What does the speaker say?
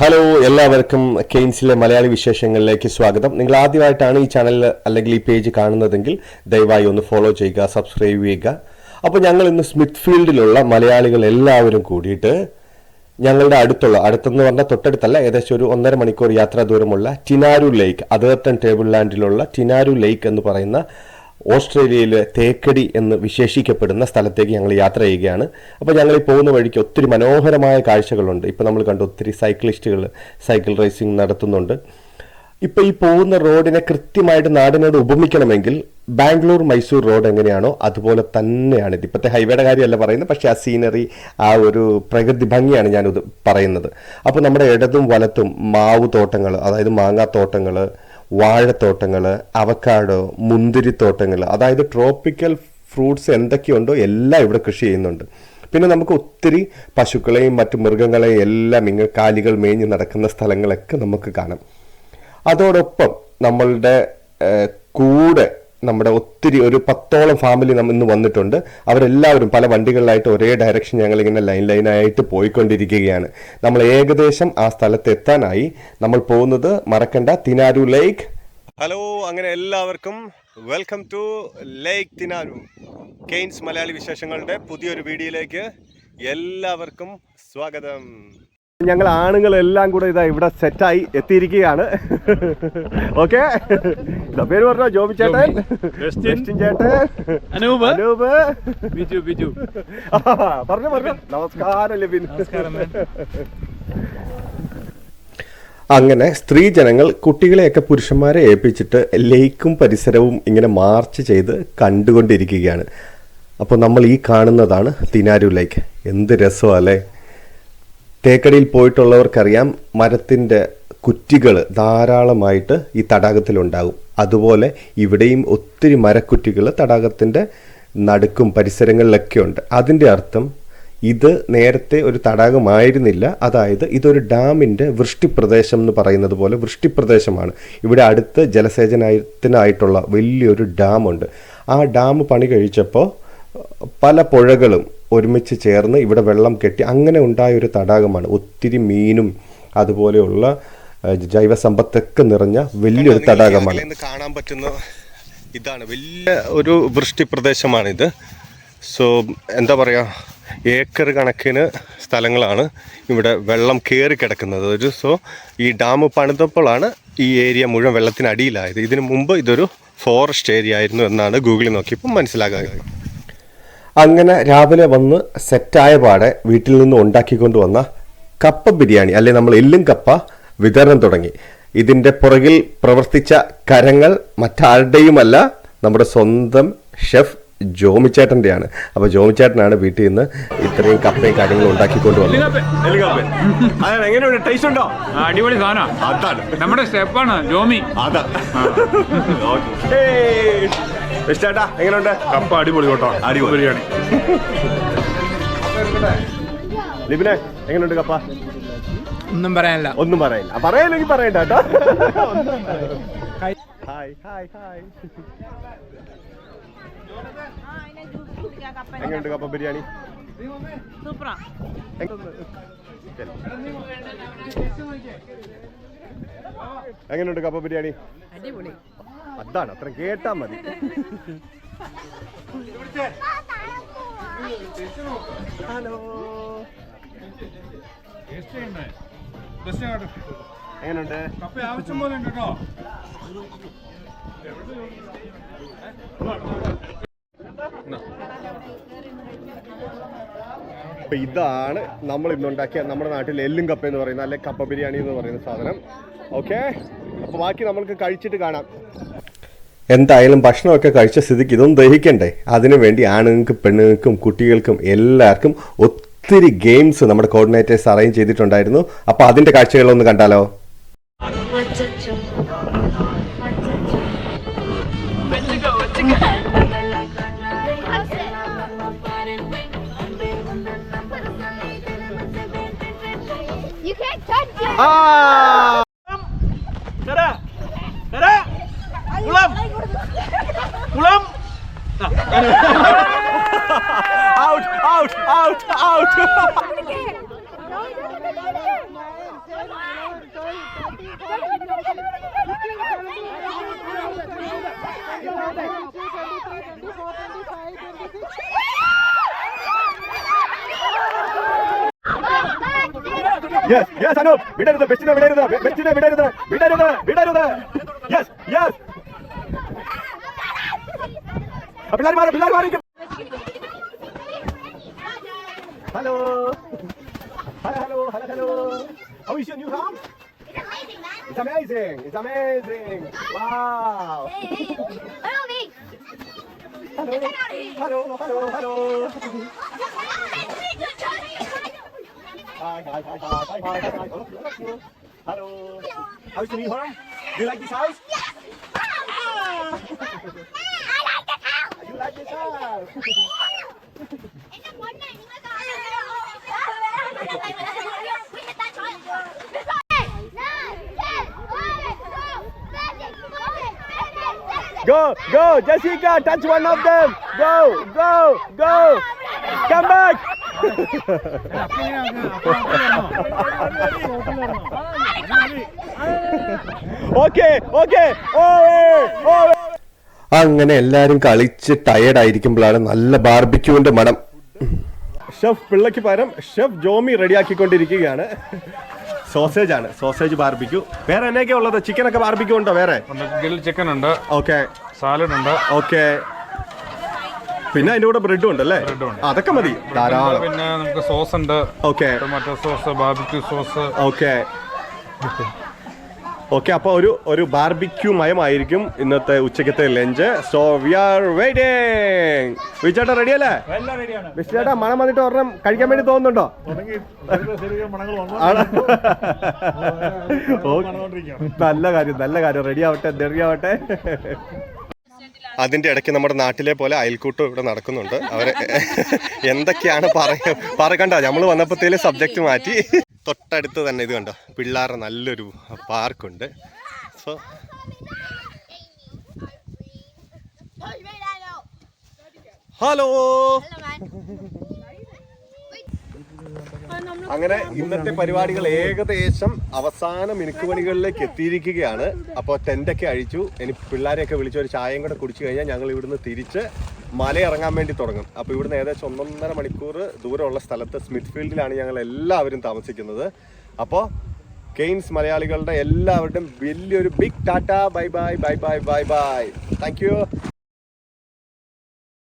Hello എല്ലാവർക്കും കെയ്ൻസിലെ മലയാളി വിശേഷങ്ങളിലേക്ക് സ്വാഗതം. നിങ്ങൾ ആദ്യമായിട്ടാണ് ഈ ചാനൽ അല്ലെങ്കിൽ ഈ പേജ് കാണുന്നതെങ്കിൽ ദയവായി ഒന്ന് ഫോളോ ചെയ്യുക സബ്സ്ക്രൈബ് ചെയ്യുക. അപ്പോൾ ഞങ്ങൾ ഇന്ന് സ്മിത്ത് ഫീൽഡിലുള്ള മലയാളികൾ എല്ലാവരും കൂടിയിട്ട് ഞങ്ങളുടെ അടുത്തുള്ള അടുത്തെന്ന് പറഞ്ഞാൽ തൊട്ടടുത്തല്ല ഏകദേശം ഒരു ഒന്നര മണിക്കൂർ യാത്രാ ദൂരമുള്ള ടിനാരു ലേക്ക് അതേർട്ടൺ ടേബിൾ ലാൻഡിലുള്ള ടിനാരു ലേക്ക് എന്ന് പറയുന്ന ഓസ്ട്രേലിയയിലെ തേക്കടി എന്ന് വിശേഷിക്കപ്പെടുന്ന സ്ഥലത്തേക്ക് ഞങ്ങൾ യാത്ര ചെയ്യുകയാണ്. അപ്പോൾ ഞങ്ങൾ ഈ പോകുന്ന വഴിക്ക് ഒത്തിരി മനോഹരമായ കാഴ്ചകളുണ്ട്. ഇപ്പോൾ നമ്മൾ കണ്ട ഒത്തിരി സൈക്ലിസ്റ്റുകൾ സൈക്കിൾ റേസിംഗ് നടത്തുന്നുണ്ട്. ഇപ്പോൾ ഈ പോകുന്ന റോഡിനെ കൃത്യമായിട്ട് നാടിനോട് ഉപമിക്കണമെങ്കിൽ ബാംഗ്ലൂർ മൈസൂർ റോഡ് എങ്ങനെയാണോ അതുപോലെ തന്നെയാണ് ഇത്. ഇപ്പോഴത്തെ ഹൈവേയുടെ കാര്യമല്ല പറയുന്നത് പക്ഷേ ആ സീനറി ആ ഒരു പ്രകൃതി ഭംഗിയാണ് ഞാനിത് പറയുന്നത്. അപ്പോൾ നമ്മുടെ ഇടതും വലത്തും മാവ് തോട്ടങ്ങൾ അതായത് മാങ്ങാത്തോട്ടങ്ങൾ വാഴത്തോട്ടങ്ങൾ അവക്കാടോ മുന്തിരിത്തോട്ടങ്ങൾ അതായത് ട്രോപ്പിക്കൽ ഫ്രൂട്ട്സ് എന്തൊക്കെയുണ്ടോ എല്ലാം ഇവിടെ കൃഷി ചെയ്യുന്നുണ്ട്. പിന്നെ നമുക്ക് ഒത്തിരി പശുക്കളെയും മറ്റു മൃഗങ്ങളെയും എല്ലാം ഇങ്ങനെ കാലികൾ മേഞ്ഞ് നടക്കുന്ന സ്ഥലങ്ങളൊക്കെ നമുക്ക് കാണാം. അതോടൊപ്പം നമ്മളുടെ കൂടെ നമ്മുടെ ഒത്തിരി ഒരു പത്തോളം ഫാമിലി നമ്മൾ ഇന്ന് വന്നിട്ടുണ്ട്. അവരെല്ലാവരും പല വണ്ടികളിലായിട്ട് ഒരേ ഡയറക്ഷൻ ഞങ്ങൾ ഇങ്ങനെ ലൈൻ ലൈനായിട്ട് പോയിക്കൊണ്ടിരിക്കുകയാണ്. നമ്മൾ ഏകദേശം ആ സ്ഥലത്ത് എത്താനായി. നമ്മൾ പോകുന്നത് മറക്കണ്ട തിനാരു ലേക്ക്. ഹലോ അങ്ങനെ എല്ലാവർക്കും welcome to lake Tinaroo Cairns Malayali വിശേഷങ്ങളുടെ പുതിയൊരു വീഡിയോയിലേക്ക് എല്ലാവർക്കും സ്വാഗതം. ഞങ്ങൾ ആണുങ്ങളെല്ലാം കൂടെ ഇതാ ഇവിടെ സെറ്റായി എത്തിയിരിക്കുകയാണ്. ഓക്കെ പേര് പറഞ്ഞോ? ജോബി ചേട്ടൻ? ജസ്റ്റിൻ ചേട്ടൻ. അനൂപ്. അനൂപ്. ബിജു ബിജു. പറഞ്ഞു പറഞ്ഞു. നമസ്കാരം ലിബിൻ. അങ്ങനെ സ്ത്രീജനങ്ങൾ കുട്ടികളെയൊക്കെ പുരുഷന്മാരെ ഏൽപ്പിച്ചിട്ട് ലേക്കും പരിസരവും ഇങ്ങനെ മാർച്ച് ചെയ്ത് കണ്ടുകൊണ്ടിരിക്കുകയാണ്. അപ്പോൾ നമ്മൾ ഈ കാണുന്നതാണ് തിനാരു ലേക്ക്. എന്ത് രസമല്ലേ തേക്കടിയിൽ പോയിട്ടുള്ളവർക്കറിയാം മരത്തിന്റെ കുറ്റികൾ ധാരാളമായിട്ട് ഈ തടാകത്തിലുണ്ടാകും. അതുപോലെ ഇവിടെയും ഒത്തിരി മരക്കുറ്റികൾ തടാകത്തിന്റെ നടുക്കും പരിസരങ്ങളിലൊക്കെ ഉണ്ട്. അതിന്റെ അർത്ഥം ഇത് നേരത്തെ ഒരു തടാകമായിരുന്നില്ല. അതായത് ഇതൊരു ഡാമിന്റെ വൃഷ്ടിപ്രദേശം എന്ന് പറയുന്നത് പോലെ വൃഷ്ടിപ്രദേശമാണ്. ഇവിടെ അടുത്ത് ജലസേചനത്തിനായിട്ടുള്ള വലിയൊരു ഡാമുണ്ട്. ആ ഡാം പണി കഴിച്ചപ്പോൾ പല പുഴകളും ഒരുമിച്ച് ചേർന്ന് ഇവിടെ വെള്ളം കെട്ടി അങ്ങനെ ഉണ്ടായ ഒരു തടാകമാണ്. ഒത്തിരി മീനും അതുപോലെയുള്ള ഏഹ്, ജൈവസമ്പത്തൊക്കെ നിറഞ്ഞ വലിയൊരു തടാകമാണ്. കാണാൻ പറ്റുന്ന ഇതാണ്. വലിയ ഒരു വൃഷ്ടി പ്രദേശമാണിത്. സോ എന്താ പറയുക ഏക്കർ കണക്കിന് സ്ഥലങ്ങളാണ് ഇവിടെ വെള്ളം കയറി കിടക്കുന്നത്. ഒരു സോ ഈ ഡാം പണിതപ്പോഴാണ് ഈ ഏരിയ മുഴുവൻ വെള്ളത്തിനടിയിലായത് ഇതിനു മുമ്പ് ഇതൊരു ഫോറസ്റ്റ് ഏരിയ ആയിരുന്നു എന്നാണ് ഗൂഗിളിൽ നോക്കിയപ്പോൾ മനസ്സിലാകാൻ അങ്ങനെ രാവിലെ വന്ന് സെറ്റായ പാടെ വീട്ടിൽ നിന്ന് ഉണ്ടാക്കിക്കൊണ്ട് വന്ന കപ്പ ബിരിയാണി അല്ലെ നമ്മൾ എല്ലും കപ്പ വിതരണം തുടങ്ങി. ഇതിന്റെ പുറകിൽ പ്രവർത്തിച്ച കരങ്ങൾ മറ്റാരുടെയുമല്ല നമ്മുടെ സ്വന്തം ഷെഫ് ജോമിച്ചേട്ടന്റെയാണ് അപ്പോൾ ജോമിച്ചേട്ടനാണ് വീട്ടിൽ നിന്ന് ഇത്രയും കപ്പയും കാര്യങ്ങളും ഉണ്ടാക്കിക്കൊണ്ട് വന്നത്. നമ്മുടെ സ്റ്റെപ്പാണ് ജോമി. അതാ. ചേട്ടാ എങ്ങനെയുണ്ട്? കപ്പ അടിപൊളി കേട്ടോ. അടിപൊളി. ബിരിയാണി. ലിബിനെ എങ്ങനെയുണ്ട് കപ്പ? ഒന്നും പറയാനില്ല. ഒന്നും പറയില്ല. പറയാനെങ്കിൽ പറയണ്ട കേട്ടോ. ഹായ് ഹായ് ഹായ് എങ്ങനെയുണ്ട് കപ്പ ബിരിയാണി? സൂപ്പറാ. എങ്ങനെയുണ്ട് കപ്പ ബിരിയാണി? അടിപൊളി. അതാണ് അത്ര കേട്ടാ മതി. ഹലോ എങ്ങനെയുണ്ട് കപ്പ ആവശ്യം പോലെ ഉണ്ട് കേട്ടോ. അപ്പൊ ഇതാണ് നമ്മൾ ഇന്നുണ്ടാക്കിയ നമ്മുടെ നാട്ടിൽ എല്ലും കപ്പ എന്ന് പറയുന്ന അല്ലെ കപ്പ ബിരിയാണി എന്ന് പറയുന്ന സാധനം. ഓക്കെ അപ്പൊ ബാക്കി നമ്മൾക്ക് കഴിച്ചിട്ട് കാണാം. എന്തായാലും ഭക്ഷണമൊക്കെ കഴിച്ച സ്ഥിതിക്ക് ഇതൊന്നും ദഹിക്കണ്ടേ? അതിനു വേണ്ടി ആണുങ്ങൾക്കും പെണ്ണുങ്ങൾക്കും കുട്ടികൾക്കും എല്ലാവർക്കും ഒത്തിരി ഗെയിംസ് നമ്മുടെ കോർഡിനേറ്റേഴ്സ് അറേഞ്ച് ചെയ്തിട്ടുണ്ടായിരുന്നു. അപ്പൊ അതിന്റെ കാഴ്ചകളൊന്ന് കണ്ടാലോ? You can't out, out, out, out. yes, yes, Anup. விடருது பெஸ்டின விடருது பெஸ்டின விடருது விடருது விடருது yes, yes. பிள்ளாரி மாறு பிள்ளாரி மாறு Hello hello hello hello hello How is your new house? It's amazing. It's amazing. Wow. Hello. Hello. Hello. Hello. Hi, hi, hi, hi, hi, hi, hi, hi. Oh, look, look. Hello. How is the new home? Do you like this house? You like this house? Go, go, Jessica, touch one of them. Go, go, go. Come back. Okay, okay. Over, over. അങ്ങനെ എല്ലാരും കളിച്ച് tired ആയിരിക്കുമ്പോഴാണ് നല്ല ബാർബിക്യൂന്റെ മണം chef പിള്ളയ്ക്ക് പകരം chef Jomi റെഡിയാക്കിക്കൊണ്ടിരിക്കുകയാണ് sausage ആണ്. Sausage barbecue വേറെ എന്നൊക്കെ ഉള്ളത്? ചിക്കൻ ഒക്കെ ബാർബിക്യൂ ഉണ്ടോ വേറെ? ഗ്രിൽ ചിക്കൻ ഉണ്ട്. ഓക്കെ സാലഡ് ഉണ്ട്. ഓക്കെ പിന്നെ അതിന്റെ കൂടെ ബ്രെഡും ഉണ്ട് അല്ലേ? അതൊക്കെ മതി. ധാരാളം. പിന്നെ നമുക്ക് സോസ് ഉണ്ട്. Okay tomato sauce barbecue sauce okay okay അപ്പോൾ ഒരു ഒരു ബാർബിക്യൂ മയമായിരിക്കും ഇന്നത്തെ ഉച്ചക്കത്തെ lunch. So we are waiting വിചേട്ടാ ready അല്ലേ? വിശ്വേട്ടാ മണം വന്നിട്ട് ഒരെണ്ണം കഴിക്കാൻ വേണ്ടി തോന്നുന്നുണ്ടോ? നല്ല കാര്യം നല്ല കാര്യം. റെഡി ആവട്ടെ റെഡി ആവട്ടെ. അതിന്റെ ഇടയ്ക്ക് നമ്മുടെ നാട്ടിലെ പോലെ അയൽക്കൂട്ടം ഇവിടെ നടക്കുന്നുണ്ട്. അവരെ എന്തൊക്കെയാണ് പറയ പറക്കണ്ട നമ്മൾ വന്നപ്പോഴത്തേലും സബ്ജക്റ്റ് മാറ്റി. തൊട്ടടുത്ത് തന്നെ ഇത് കണ്ടോ? പിള്ളേരുടെ നല്ലൊരു പാർക്കുണ്ട്. So hello. അങ്ങനെ ഇന്നത്തെ പരിപാടികൾ ഏകദേശം അവസാന മിനുക്കുപണികളിലേക്ക് എത്തിയിരിക്കുകയാണ്. അപ്പോൾ ടെന്റൊക്കെ അഴിച്ചു. ഇനി പിള്ളേരെയൊക്കെ വിളിച്ച് ഒരു ചായയും കൂടെ കുടിച്ചു കഴിഞ്ഞാൽ ഞങ്ങൾ ഇവിടുന്ന് തിരിച്ച് മല ഇറങ്ങാൻ വേണ്ടി തുടങ്ങും. അപ്പോൾ ഇവിടുന്ന് ഏകദേശം ഒന്നൊന്നര മണിക്കൂർ ദൂരമുള്ള സ്ഥലത്ത് സ്മിത്ത് ഫീൽഡിലാണ് ഞങ്ങൾ എല്ലാവരും താമസിക്കുന്നത്. അപ്പോൾ കെയ്ൻസ് മലയാളികളുടെ എല്ലാവരുടെയും വലിയൊരു big tata bye bye bye bye bye bye. Thank you